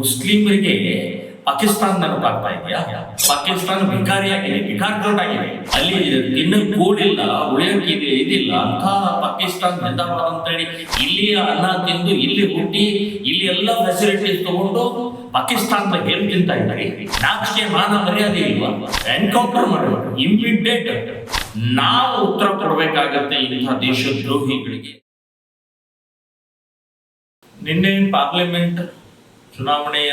ಮುಸ್ಲಿಮರಿಗೆ ಪಾಕಿಸ್ತಾನ ಆಗ್ತಾ ಇದೆಯಾ? ಪಾಕಿಸ್ತಾನ ಭಿಕಾರಿಯಾಗಿದೆ, ಭಿಕಾರ್ ಕೋಟ್ ಆಗಿದೆ ಅಲ್ಲಿ ತಿನ್ನಕ್ ಕೂಡಿಲ್ಲ, ಉಳಿಯಕ್ಕಿದೆ, ಇದಿಲ್ಲ. ಅಂತ ಪಾಕಿಸ್ತಾನ ಜಿಂದಾಬಾದ್ ಅಂತೇಳಿ ಇಲ್ಲಿ ಅನ್ನ ತಿಂದು, ಇಲ್ಲಿ ಹುಟ್ಟಿ, ಇಲ್ಲಿ ಎಲ್ಲ ಫೆಸಿಲಿಟೀಸ್ ತಗೊಂಡು ಪಾಕಿಸ್ತಾನದ ಏನು ತಿಂತಾ ಇದ್ದಾರೆ. ನಾಕ್ಷೆ ಮಾನ ಮರ್ಯಾದೆ ಇಲ್ವಾ? ಎನ್ಕೌಂಟರ್ ಮಾಡಬೇಕು ಇಮಿಡಿಯೇಟ್ ನಾವು ಉತ್ತರ ಕೊಡಬೇಕಾಗತ್ತೆ ಇಂತಹ ದೇಶದ್ರೋಹಿಗಳಿಗೆ. ನಿನ್ನೆ ಪಾರ್ಲಿಮೆಂಟ್ ಚುನಾವಣೆಯ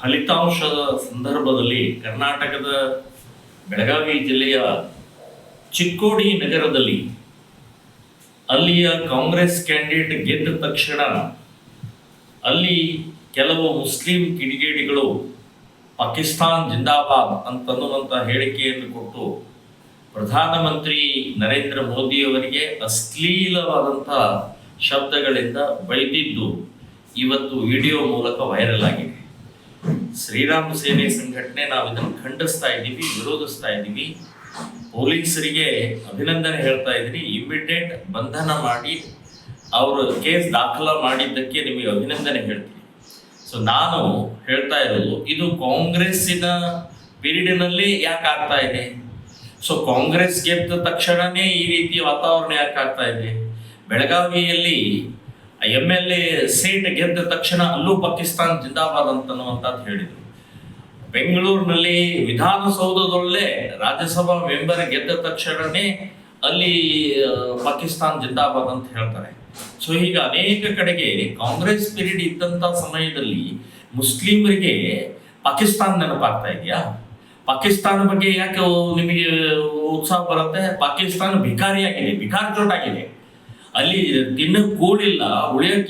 ಫಲಿತಾಂಶದ ಸಂದರ್ಭದಲ್ಲಿ ಕರ್ನಾಟಕದ ಬೆಳಗಾವಿ ಜಿಲ್ಲೆಯ ಚಿಕ್ಕೋಡಿ ನಗರದಲ್ಲಿ ಅಲ್ಲಿಯ ಕಾಂಗ್ರೆಸ್ ಕ್ಯಾಂಡಿಡೇಟ್ ಗೆದ್ದ ತಕ್ಷಣ ಅಲ್ಲಿ ಕೆಲವು ಮುಸ್ಲಿಂ ಕಿಡಿಗೇಡಿಗಳು ಪಾಕಿಸ್ತಾನ್ ಜಿಂದಾಬಾದ್ ಅಂತನ್ನುವಂಥ ಹೇಳಿಕೆಯನ್ನು ಕೊಟ್ಟು ಪ್ರಧಾನಮಂತ್ರಿ ನರೇಂದ್ರ ಮೋದಿಯವರಿಗೆ ಅಶ್ಲೀಲವಾದಂಥ ಶಬ್ದಗಳಿಂದ ಬೈದಿದ್ದು. ಇವತ್ತು ವಿಡಿಯೋ ಮೂಲಕ ವೈರಲ್ ಆಗಿದೆ. ಶ್ರೀರಾಮ ಸೇನೆ ಸಂಘಟನೆ ನಾವು ಇದನ್ನು ಖಂಡಿಸ್ತಾ ಇದ್ದೀವಿ, ವಿರೋಧಿಸ್ತಾ ಇದ್ದೀವಿ. ಪೊಲೀಸರಿಗೆ ಅಭಿನಂದನೆ ಹೇಳ್ತಾ ಇದ್ದೀನಿ. ಇಮಿಡಿಯೇಟ್ ಬಂಧನ ಮಾಡಿ ಅವರು ಕೇಸ್ ದಾಖಲ ಮಾಡಿದ್ದಕ್ಕೆ ನಿಮಗೆ ಅಭಿನಂದನೆ ಹೇಳ್ತೀನಿ. ಸೊ ನಾನು ಹೇಳ್ತಾ ಇರೋದು, ಇದು ಕಾಂಗ್ರೆಸ್ಸಿನ ಪೀರಿಯಡ್ನಲ್ಲಿ ಯಾಕೆ ಆಗ್ತಾ ಇದೆ? ಸೊ ಕಾಂಗ್ರೆಸ್ ಗೆದ್ದ ತಕ್ಷಣನೇ ಈ ರೀತಿ ವಾತಾವರಣ ಯಾಕೆ ಆಗ್ತಾ ಇದೆ? ಬೆಳಗಾವಿಯಲ್ಲಿ ಎಂ ಎಲ್ ಎ ಸೀಟ್ ಗೆದ್ದ ತಕ್ಷಣ ಅಲ್ಲೂ ಪಾಕಿಸ್ತಾನ್ ಜಿಂದಾಬಾದ್ ಅಂತನ್ನುವಂಥದ್ದು ಹೇಳಿದರು. ಬೆಂಗಳೂರಿನಲ್ಲಿ ವಿಧಾನಸೌಧದಲ್ಲೇ ರಾಜ್ಯಸಭಾ ಮೆಂಬರ್ ಗೆದ್ದ ತಕ್ಷಣನೇ ಅಲ್ಲಿ ಪಾಕಿಸ್ತಾನ್ ಜಿಂದಾಬಾದ್ ಅಂತ ಹೇಳ್ತಾರೆ. ಸೊ ಈಗ ಅನೇಕ ಕಡೆಗೆ ಕಾಂಗ್ರೆಸ್ ಪೀರಿಯಡ್ ಇದ್ದಂಥ ಸಮಯದಲ್ಲಿ ಮುಸ್ಲಿಮರಿಗೆ ಪಾಕಿಸ್ತಾನ ನೆನಪಾಗ್ತಾ ಇದೆಯಾ? ಪಾಕಿಸ್ತಾನ ಬಗ್ಗೆ ಯಾಕೆ ನಿಮಗೆ ಉತ್ಸಾಹ ಬರುತ್ತೆ? ಪಾಕಿಸ್ತಾನ ಭಿಕಾರಿಯಾಗಿದೆ ಭಿಕಾರ್ ಆಗಿದೆ. ಅಲ್ಲಿ ತಿನ್ನಕ್ ಕೂಡಿಲ್ಲ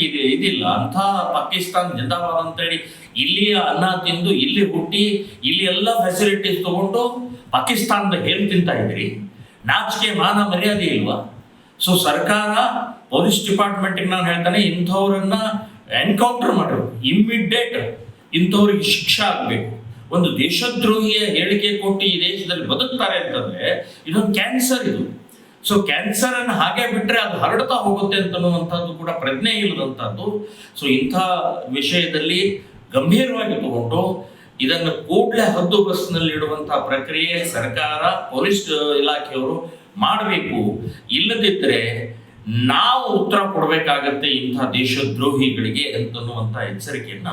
ಇದೆ, ಇದಿಲ್ಲ ಅಂತ ಪಾಕಿಸ್ತಾನ್ ಜಿಂದಾಬಾದ್ ಅಂತೇಳಿ ಇಲ್ಲಿ ಅನ್ನ ತಿಂದು, ಇಲ್ಲಿ ಹುಟ್ಟಿ, ಇಲ್ಲಿ ಎಲ್ಲ ಫೆಸಿಲಿಟೀಸ್ ತಗೊಂಡು ಪಾಕಿಸ್ತಾನದ ಹೇಳಿ ತಿಂತಾ ಇದ್ರಿ. ನಾಚಿಕೆ, ಮಾನ, ಮರ್ಯಾದೆ ಇಲ್ವಾ? ಸೊ ಸರ್ಕಾರ ಪೊಲೀಸ್ ಡಿಪಾರ್ಟ್ಮೆಂಟ್ಗೆ ನಾನು ಹೇಳ್ತಾನೆ, ಇಂಥವ್ರನ್ನ ಎನ್ಕೌಂಟರ್ ಮಾಡಬೇಕು ಇಮ್ಮಿಡಿಯೇಟ್ ಇಂಥವ್ರಿಗೆ ಶಿಕ್ಷೆ ಆಗಬೇಕು. ಒಂದು ದೇಶದ್ರೋಹಿಯ ಹೇಳಿಕೆ ಕೊಟ್ಟು ಈ ದೇಶದಲ್ಲಿ ಬದುಕ್ತಾರೆ ಅಂತಂದ್ರೆ, ಇದೊಂದು ಕ್ಯಾನ್ಸರ್ ಇದು. ಸೊ ಕ್ಯಾನ್ಸರ್ ಅನ್ನು ಹಾಗೆ ಬಿಟ್ರೆ ಅದು ಹರಡ್ತಾ ಹೋಗುತ್ತೆ ಅಂತನ್ನುವಂಥದ್ದು ಕೂಡ ಪ್ರಜ್ಞೆ ಇಲ್ಲದಂಥದ್ದು. ಸೊ ಇಂಥ ವಿಷಯದಲ್ಲಿ ಗಂಭೀರವಾಗಿ ತಗೊಂಡು ಇದನ್ನು ಕೂಡಲೇ ಹದ್ದು ಬಸ್ನಲ್ಲಿ ಇಡುವಂತಹ ಪ್ರಕ್ರಿಯೆ ಸರ್ಕಾರ, ಪೊಲೀಸ್ ಇಲಾಖೆಯವರು ಮಾಡಬೇಕು. ಇಲ್ಲದಿದ್ದರೆ ನಾವು ಉತ್ತರ ಕೊಡಬೇಕಾಗತ್ತೆ ಇಂಥ ದೇಶದ್ರೋಹಿಗಳಿಗೆ ಅಂತನ್ನುವಂಥ ಎಚ್ಚರಿಕೆಯನ್ನು